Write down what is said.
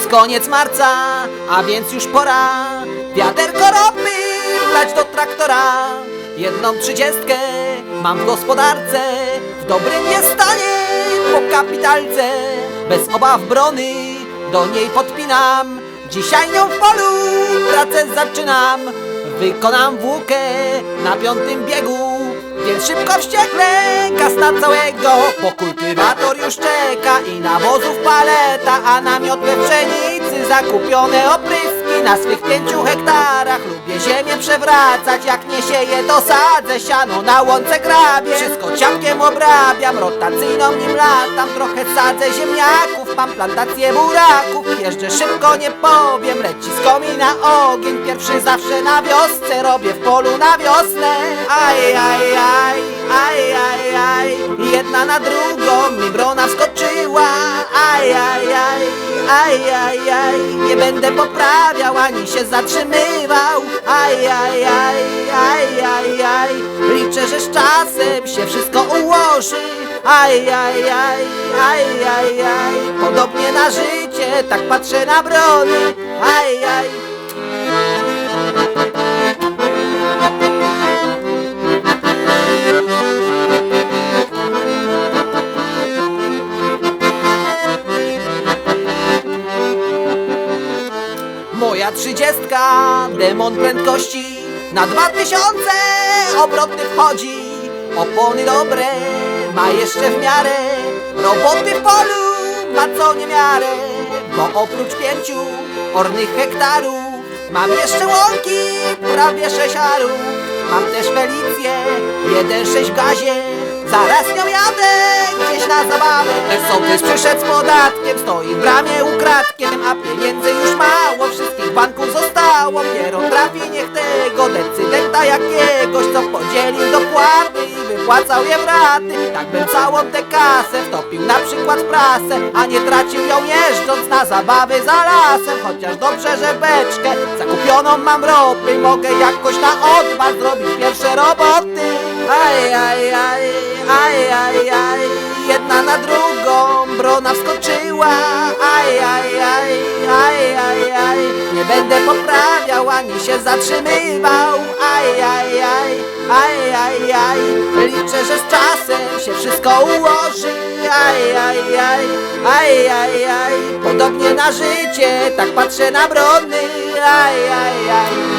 Jest koniec marca, a więc już pora. Wiaderko ropy wlać do traktora. Jedną trzydziestkę mam w gospodarce W dobrym jest stanie po kapitalce. Bez obaw brony do niej podpinam. Dzisiaj nią w polu pracę zaczynam. Wykonam włókę na piątym biegu Więc szybko wściekle na całego. Bo kultywator już czeka i paleta A na miotłę pszenicy zakupione opryski. Na swych pięciu hektarach lubię ziemię przewracać. Jak nie sieję to sadzę siano na łące grabie. Wszystko ciapkiem obrabiam, rotacyjną nim latam. Trochę sadzę ziemniaków, mam plantację buraków. Jeżdżę szybko, nie powiem, leci z komina ogień. Pierwszy zawsze na wiosce, robię w polu na wiosnę. Aj, aj, aj, aj, aj, aj. Jedna na drugą mi brona wskoczyła Aj, aj, aj, aj, aj, aj Nie będę poprawiał, ani się zatrzymywał. Aj, aj, aj, aj, aj, aj Liczę, że z czasem się wszystko ułoży. Aj, aj, aj, aj, aj, aj Podobnie na życie, tak patrzę na brony. Aj, aj Moja trzydziestka, demon prędkości. Na dwa tysiące obroty wchodzi. Opony dobre, ma jeszcze w miarę. Roboty w polu, ma co niemiarę. Bo oprócz pięciu ornych hektarów Mam jeszcze łąki, prawie sześciarów Mam też Felicję, jeden sześć w gazie. Zaraz nią jadę gdzieś na zabawę. Sołtys przyszedł z podatkiem Stoi w bramie ukradkiem A pieniędzy decydenta jakiegoś Co podzielił dopłaty I wypłacał je w raty Tak bym całą tę kasę Wtopił na przykład w prasę A nie tracił ją jeżdżąc na zabawy za lasem. Chociaż dobrze, że beczkę Zakupioną mam ropy Mogę jakoś na odpad zrobić pierwsze roboty. Aj, aj, aj, aj, aj, aj Jedna na drugą brona wskoczyła. Aj, aj Nie będę poprawiał ani się zatrzymywał. Aj, aj, aj, aj, aj, aj. Liczę, że z czasem się wszystko ułoży. Aj, aj, aj, aj, aj, aj. Podobnie na życie, tak patrzę na brony. Aj, aj, aj